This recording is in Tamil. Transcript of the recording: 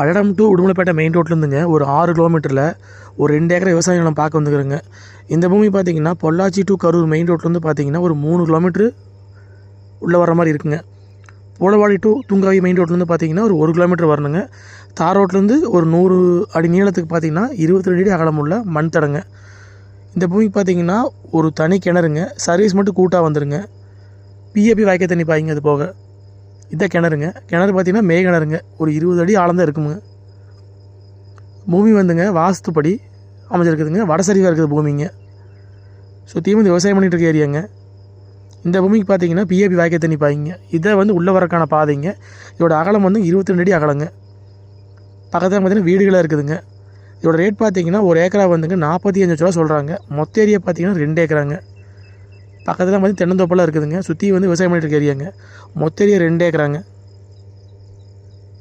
பல்லடம் டு உடுமலைப்பேட்டை மெயின் ரோட்லேருந்துங்க ஒரு ஆறு கிலோமீட்டரில் ஒரு ரெண்டு ஏக்கர் விவசாய நிலம் பார்க்க வந்துக்கிறேங்க. இந்த பூமி பார்த்தீங்கன்னா பொள்ளாச்சி டு கரூர் மெயின் ரோட்லேருந்து பார்த்தீங்கன்னா ஒரு மூணு கிலோமீட்ரு உள்ளே வர மாதிரி இருக்குங்க. போலவாடி டு தூங்காவி மெயின் ரோட்லேருந்து பார்த்தீங்கன்னா ஒரு ஒரு கிலோமீட்டர் வரணுங்க. தார் ரோட்லேருந்து ஒரு நூறு அடி நீளத்துக்கு பார்த்தீங்கன்னா இருபத்தி ரெண்டு அடி அகலமுள்ள மண் தடங்க. இந்த பூமிக்கு பார்த்தீங்கன்னா ஒரு தனி கிணறுங்க. சர்வீஸ் மட்டும் கூட்டாக வந்துடுங்க பிஏபி வாய்க்க தண்ணி பாய்ங்க அது போக. இதான் கிணறுங்க. கிணறு பார்த்திங்கன்னா மே கிணறுங்க. ஒரு இருபது அடி ஆழந்தான் இருக்குங்க பூமி வந்துங்க வாஸ்துப்படி அமைஞ்சிருக்குதுங்க. வடசரிவாக இருக்குது பூமிங்க. சுற்றியும் வந்து விவசாயம் பண்ணிட்டு இருக்க ஏரியாங்க. இந்த பூமிக்கு பார்த்தீங்கன்னா பிஏபி வாய்க்க தண்ணி பாய்ங்க. இதை வந்து உள்ளே வரக்கான பாதைங்க. இதோட அகலம் வந்து இருபத்தி ரெண்டு அடி அகலங்க. பக்கத்தில் பார்த்தீங்கன்னா வீடுகளாக இருக்குதுங்க. இதோட ரேட் பார்த்தீங்கன்னா ஒரு ஏக்கரா வந்துங்க நாற்பத்தி அஞ்சு லட்ச ரூபா சொல்கிறாங்க மொத்த ஏரியா பார்த்தீங்கன்னா ரெண்டு ஏக்கராங்க. பக்கத்தில் வந்து தென்னந்தோப்பெல்லாம் இருக்குதுங்க. சுற்றி வந்து விவசாயம் பண்ணிட்டு இருக்க ஏரியாங்க. மொத்த ஏரியா ரெண்டு ஏக்கராங்க.